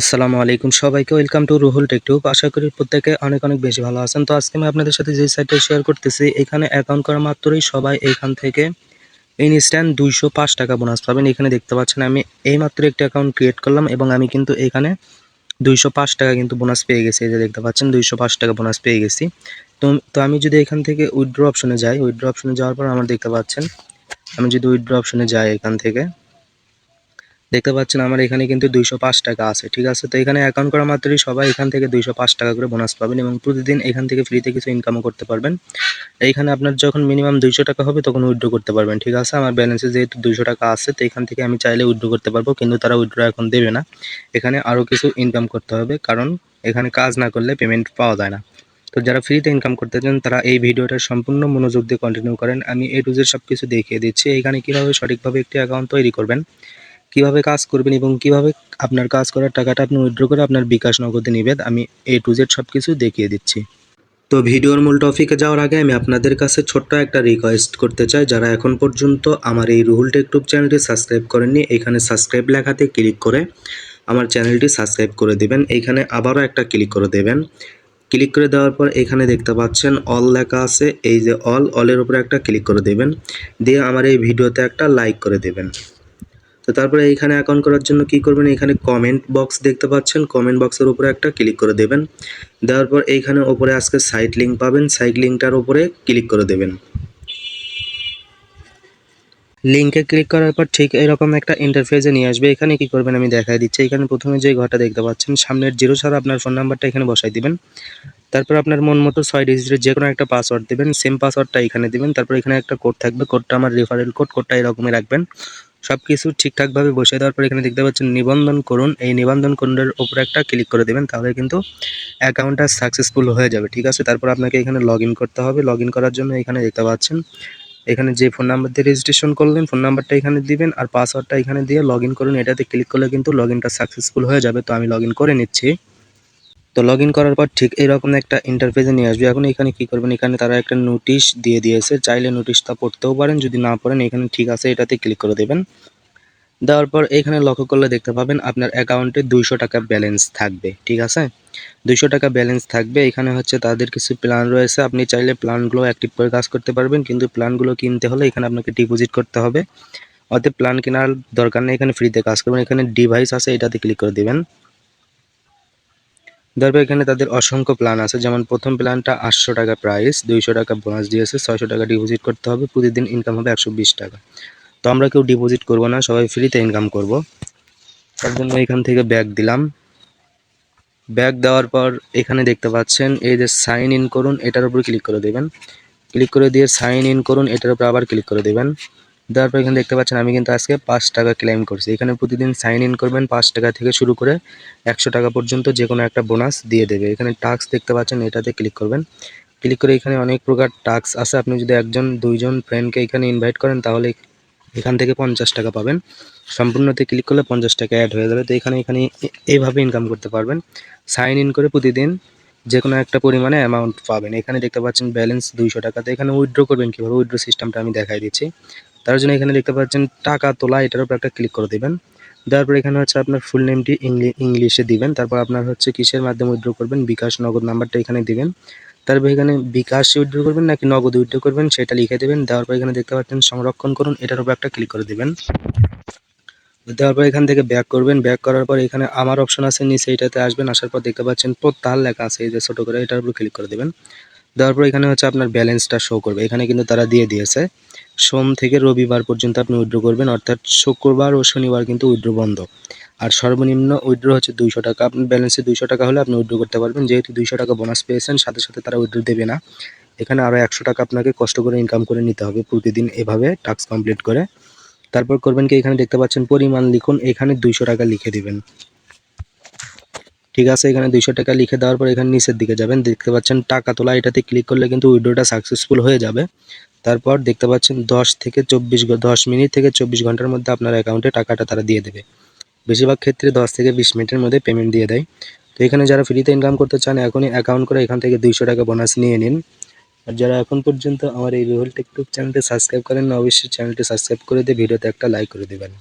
আসসালামু আলাইকুম সবাইকে welcome to Ruhul tech tube আশা করি প্রত্যেকে অনেক অনেক বেশি ভালো আছেন। তো আজকে আমি আপনাদের সাথে যে সাইটটা শেয়ার করতেছি, এখানে অ্যাকাউন্ট করা মাত্রই সবাই এখান থেকে ইনস্ট্যান্ট দুইশো পাঁচ টাকা বোনাস পাবেন। এখানে দেখতে পাচ্ছেন, আমি এই মাত্র একটি অ্যাকাউন্ট ক্রিয়েট করলাম এবং আমি কিন্তু এখানে দুইশো পাঁচ টাকা কিন্তু বোনাস পেয়ে গেছি। এই যে দেখতে পাচ্ছেন, দুইশো পাঁচ টাকা বোনাস পেয়ে গেছি। তো তো আমি যদি এখান থেকে উইথড্র অপশনে যাই উইথড্র অপশনে যাওয়ার পর আমার দেখতে পাচ্ছেন, আমি যদি উইথড্র অপশনে যাই এখান থেকে দেখতে পাচ্ছেন আমার এখানে কিন্তু দুইশো পাঁচ টাকা আছে, ঠিক আছে? তো এখানে অ্যাকাউন্ট করা মাত্রই সবাই এখান থেকে দুইশো পাঁচ টাকা করে বোনাস পাবেন এবং প্রতিদিন এখান থেকে ফ্রিতে কিছু ইনকামও করতে পারবেন। এইখানে আপনার যখন মিনিমাম দুইশো টাকা হবে তখন উইথড্র করতে পারবেন, ঠিক আছে? আমার ব্যালেন্সে যেহেতু দুইশো টাকা আছে, তো এখান থেকে আমি চাইলে উইড্রো করতে পারব, কিন্তু তারা উইড্রো এখন দেবে না। এখানে আরও কিছু ইনকাম করতে হবে, কারণ এখানে কাজ না করলে পেমেন্ট পাওয়া যায় না। তো যারা ফ্রিতে ইনকাম করতে চান, তারা এই ভিডিওটা সম্পূর্ণ মনোযোগ দিয়ে কন্টিনিউ করেন। আমি এ টু জেড সব কিছু দেখিয়ে দিচ্ছি। এখানে কীভাবে সঠিকভাবে একটি অ্যাকাউন্ট তৈরি করবেন কীভাবে কাজ করবেন এবং কীভাবে আপনার কাজ করার টাকাটা আপনি উইথড্র করে আপনার বিকাশ নগদে নেবেন, আমি এ টু জেড সব কিছু দেখিয়ে দিচ্ছি। তো ভিডিওর মূল টপিকে যাওয়ার আগে আমি আপনাদের কাছে ছোট্ট একটা রিকোয়েস্ট করতে চাই, যারা এখন পর্যন্ত আমার এই রুহুল টেকটুব চ্যানেলটি সাবস্ক্রাইব করেননি, এখানে সাবস্ক্রাইব লেখাতে ক্লিক করে আমার চ্যানেলটি সাবস্ক্রাইব করে দেবেন এইখানে আবারও একটা ক্লিক করে দেবেন। ক্লিক করে দেওয়ার পর এখানে দেখতে পাচ্ছেন অল লেখা আছে, এই যে অল অলের উপরে একটা ক্লিক করে দেবেন, দিয়ে আমার এই ভিডিওতে একটা লাইক করে দেবেন। তো তারপরে এইখানে অ্যাকাউন্ট করার জন্য কি করবেন? এখানে কমেন্ট বক্স দেখতে পাচ্ছেন। কমেন্ট বক্সের উপরে একটা ক্লিক করে দেবেন। দেওয়ার পর এইখানে উপরে আজকে সাইট লিঙ্ক পাবেন। সাইট লিঙ্কটার উপরে ক্লিক করে দেবেন। লিঙ্কে ক্লিক করার পর ঠিক এরকম একটা ইন্টারফেসে নিয়ে আসবে। এখানে কি করবেন? আমি দেখাই দিচ্ছি। এখানে প্রথমে যে ঘরটা দেখতে পাচ্ছেন, সামনের জিরো ছাড়া আপনার ফোন নাম্বারটা এখানে বসাই দিবেন। তারপর আপনার মন মতো ছয় ডিজিটের যে কোনো একটা পাসওয়ার্ড দেবেন। সেম পাসওয়ার্ডটা এখানে দিবেন। তারপর এখানে একটা কোড থাকবে। কোডটা আমার রেফারেল কোড কোডটা এরকমই রাখবেন। সব কিছু ঠিকঠাকভাবে বসে দেওয়ার পর এখানে দেখতে পাচ্ছেন নিবন্ধন করুন। এই নিবন্ধন করুনের উপরে একটা ক্লিক করে দেবেন, তাহলে কিন্তু অ্যাকাউন্টটা সাকসেসফুল হয়ে যাবে, ঠিক আছে? তারপর আপনাকে এখানে লগ করতে হবে। লগ করার জন্য এখানে দেখতে পাচ্ছেন, এখানে যে ফোন নাম্বার দিয়ে রেজিস্ট্রেশন করলেন ফোন নাম্বারটা এখানে দিবেন আর পাসওয়ার্ডটা এখানে দিয়ে লগ করুন। এটাতে ক্লিক করলে কিন্তু লগ ইনটা সাকসেসফুল হয়ে যাবে। তো আমি লগ করে নিচ্ছি। তো লগ করার পর ঠিক এইরকম একটা ইন্টারফেসে নিয়ে আসবে। এখন এখানে কি করবেন? এখানে তারা একটা নোটিশ দিয়ে দিয়েছে। চাইলে নোটিশটা পড়তেও পারেন, যদি না পড়েন, এখানে ঠিক আছে, এটাতে ক্লিক করে দেবেন। দেওয়ার পর এখানে লক্ষ্য করলে দেখতে পাবেন আপনার অ্যাকাউন্টে দুইশো টাকা ব্যালেন্স থাকবে, ঠিক আছে? দুইশো টাকা ব্যালেন্স থাকবে। এখানে হচ্ছে তাদের কিছু প্ল্যান রয়েছে। আপনি চাইলে প্ল্যানগুলো অ্যাক্টিভ করে কাজ করতে পারবেন, কিন্তু প্ল্যানগুলো কিনতে হলে এখানে আপনাকে ডিপোজিট করতে হবে। অতএব প্ল্যান কেনার দরকার নেই, এখানে ফ্রিতে কাজ করবেন। এখানে ডিভাইস আছে, এটাতে ক্লিক করে দেবেন। তারপর এখানে তাদের অসংখ্য প্ল্যান আছে। যেমন প্রথম প্ল্যানটা আটশো টাকা প্রাইস দুইশো টাকা বোনাস দিয়েছে, ছয়শো টাকা ডিপোজিট করতে হবে, প্রতিদিন ইনকাম হবে একশো বিশ টাকা। তো আমরা কেউ ডিপোজিট করব না, সবাই ফ্রিতে ইনকাম করব। তার জন্য এখান থেকে ব্যাগ দিলাম। ব্যাগ দেওয়ার পর এখানে দেখতে পাচ্ছেন, এই যে সাইন ইন করুন, এটার উপর ক্লিক করে দেবেন। ক্লিক করে দিয়ে সাইন ইন করুন, এটার উপর আবার ক্লিক করে দেবেন। দেওয়ার পর এখানে দেখতে পাচ্ছেন আমি কিন্তু আজকে পাঁচ টাকা ক্লেম করছি। এখানে প্রতিদিন সাইন ইন করবেন পাঁচ টাকা থেকে শুরু করে একশো টাকা পর্যন্ত যে কোনো একটা বোনাস দিয়ে দেবে। এখানে টাস্ক দেখতে পাচ্ছেন, এটাতে ক্লিক করবেন। ক্লিক করে এখানে অনেক প্রকার টাস্ক আছে। আপনি যদি একজন, দুইজন ফ্রেন্ডকে এখানে ইনভাইট করেন, তাহলে এখান থেকে পঞ্চাশ টাকা পাবেন। সম্পূর্ণতে ক্লিক করলে পঞ্চাশ টাকা অ্যাড হয়ে যাবে। তো এখানে এখানে এইভাবে ইনকাম করতে পারবেন। সাইন ইন করে প্রতিদিন যে কোনো একটা পরিমাণে অ্যামাউন্ট পাবেন। এখানে দেখতে পাচ্ছেন ব্যালেন্স দুইশো টাকাতে এখানে উইড্রো করবেন কীভাবে? উইথড্র সিস্টেমটা আমি দেখাই দিচ্ছি। তার জন্য এখানে দেখতে পাচ্ছেন টাকা তোলা, এটার উপর একটা ক্লিক করে দেবেন। দেওয়ার পর এখানে হচ্ছে আপনার ফুল নেমটি ইংলিশে দিবেন। তারপর আপনার হচ্ছে কিসের মাধ্যমে উইথড্র করবেন? বিকাশ নগদ নাম্বারটা এখানে দিবেন। তারপর এখানে বিকাশ উইথড্র করবেন নাকি নগদ উইথড্র করবেন সেটা লিখে দেবেন। দেওয়ার পর এখানে দেখতে পাচ্ছেন সংরক্ষণ করুন, এটার উপর একটা ক্লিক করে দেবেন। দেওয়ার পর এখান থেকে ব্যাক করবেন। ব্যাক করার পর এখানে আমার অপশন আছে, নিচে এটাতে আসবেন। আসার পর দেখতে পাচ্ছেন প্রত্যাহার লেখা আছে, এই যে ছোটো করে এটার উপর ক্লিক করে দেবেন। দেওয়ার পর এখানে হচ্ছে আপনার ব্যালেন্সটা শো করবে। এখানে কিন্তু তারা দিয়ে দিয়েছে, সোম থেকে রবিবার পর্যন্ত আপনি উইড্রো করবেন, অর্থাৎ শুক্রবার ও শনিবার কিন্তু উইড্রো বন্ধ। আর সর্বনিম্ন উইড্রো হচ্ছে দুইশো টাকা। আপনার ব্যালেন্সে দুইশো টাকা হলে আপনি উইড্রো করতে পারবেন। যেহেতু দুইশো টাকা বোনাস পেয়েছেন, সাথে সাথে তারা উইথড্র দেবে না। এখানে আরও একশো টাকা আপনাকে কষ্ট করে ইনকাম করে নিতে হবে প্রতিদিন এভাবে টাস্ক কমপ্লিট করে। তারপর করবেন কি? এখানে দেখতে পাচ্ছেন পরিমাণ লিখুন। এখানে দুইশো টাকা লিখে দিবেন। ঠিক আছে, এখানে দুইশো টাকা লিখে দেওয়ার পর এখানে নিচের দিকে যাবেন। দেখতে পাচ্ছেন টাকা তোলা, এটাতে ক্লিক করলে কিন্তু উইড্রোটা সাকসেসফুল হয়ে যাবে। তারপর দেখতে পাচ্ছেন দশ থেকে চব্বিশ দশ মিনিট থেকে চব্বিশ ঘণ্টার মধ্যে আপনার অ্যাকাউন্টে টাকাটা তারা দিয়ে দেবে। বেশিরভাগ ক্ষেত্রে দশ থেকে বিশ মিনিটের মধ্যে পেমেন্ট দিয়ে দেয়। তো এখানে যারা ফ্রিতে ইনকাম করতে চান, এখনই অ্যাকাউন্ট করে এখান থেকে দুইশো টাকা বোনাস নিয়ে নিন। আর যারা এখন পর্যন্ত আমার এই রুহুল টেকটুক চ্যানেলটি সাবস্ক্রাইব করেন না অবশ্যই চ্যানেলটি সাবস্ক্রাইব করে দিয়ে ভিডিওতে একটা লাইক করে দেবেন।